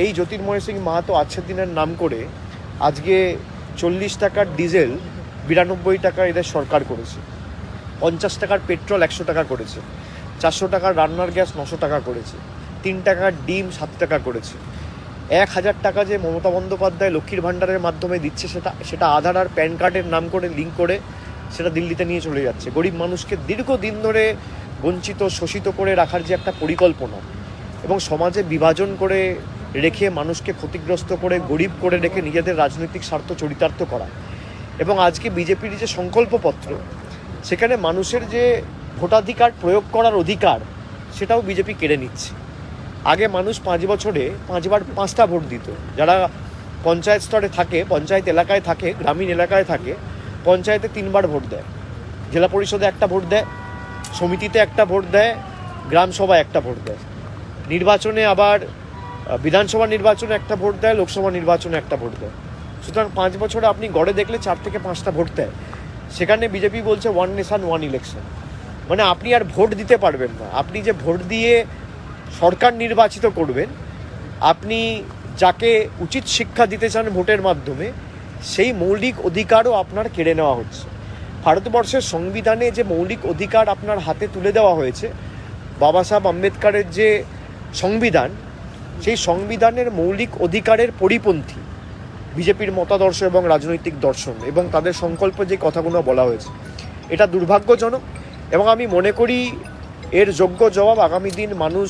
এই জ্যোতির্ময় সিং মাহাতো আজকের দিনের নাম করে আজকে চল্লিশ টাকার ডিজেল বিরানব্বই টাকা এদের সরকার করেছে। পঞ্চাশ টাকার পেট্রোল একশো টাকা করেছে। চারশো টাকার রান্নার গ্যাস নশো টাকা করেছে। তিন টাকার ডিম সাত টাকা করেছে। এক হাজার টাকা যে মমতা বন্দ্যোপাধ্যায় লক্ষ্মীর ভাণ্ডারের মাধ্যমে দিচ্ছে সেটা সেটা আধার আর প্যান কার্ডের নাম করে লিঙ্ক করে সেটা দিল্লিতে নিয়ে চলে যাচ্ছে। গরিব মানুষকে দীর্ঘদিন ধরে বঞ্চিত, শোষিত করে রাখার যে একটা পরিকল্পনা এবং সমাজে বিভাজন করে রেখে মানুষকে ক্ষতিগ্রস্ত করে, গরিব করে রেখে নিজেদের রাজনৈতিক স্বার্থ চরিতার্থ করা। এবং আজকে বিজেপির যে সংকল্পপত্র, সেখানে মানুষের যে ভোটাধিকার প্রয়োগ করার অধিকার, সেটাও বিজেপি কেড়ে নিচ্ছে। আগে মানুষ পাঁচ বছরে পাঁচবার পাঁচটা ভোট দিত। যারা পঞ্চায়েত স্তরে থাকে, পঞ্চায়েত এলাকায় থাকে, গ্রামীণ এলাকায় থাকে, পঞ্চায়েতে তিনবার ভোট দেয়। জেলা পরিষদে একটা ভোট দেয়, সমিতিতে একটা ভোট দেয়, গ্রাম সভায় একটা ভোট দেয়। নির্বাচনে আবার বিধানসভা নির্বাচনে একটা ভোট দেয়, লোকসভা নির্বাচনে একটা ভোট দেয়। সুতরাং পাঁচ বছরে আপনি গড়ে দেখলে চার থেকে পাঁচটা ভোট দেয়। সেখানে বিজেপি বলছে ওয়ান নেশন ওয়ান ইলেকশন মানে আপনি আর ভোট দিতে পারবেন না। আপনি যে ভোট দিয়ে সরকার নির্বাচিত করবেন, আপনি যাকে উচিত শিক্ষা দিতে চান ভোটের মাধ্যমে, সেই মৌলিক অধিকারও আপনার কেড়ে নেওয়া হচ্ছে। ভারতবর্ষের সংবিধানে যে মৌলিক অধিকার আপনার হাতে তুলে দেওয়া হয়েছে, বাবা সাহেব আম্বেদকারের যে সংবিধান সেই সংবিধানের মৌলিক অধিকারের পরিপন্থী, বিজেপির মতাদর্শ এবং রাজনৈতিক দর্শন এবং তাদের সংকল্প যে কথাগুলো বলা হয়েছে, এটা দুর্ভাগ্যজনক এবং আমি মনে করি এর যোগ্য জবাব আগামী দিন মানুষ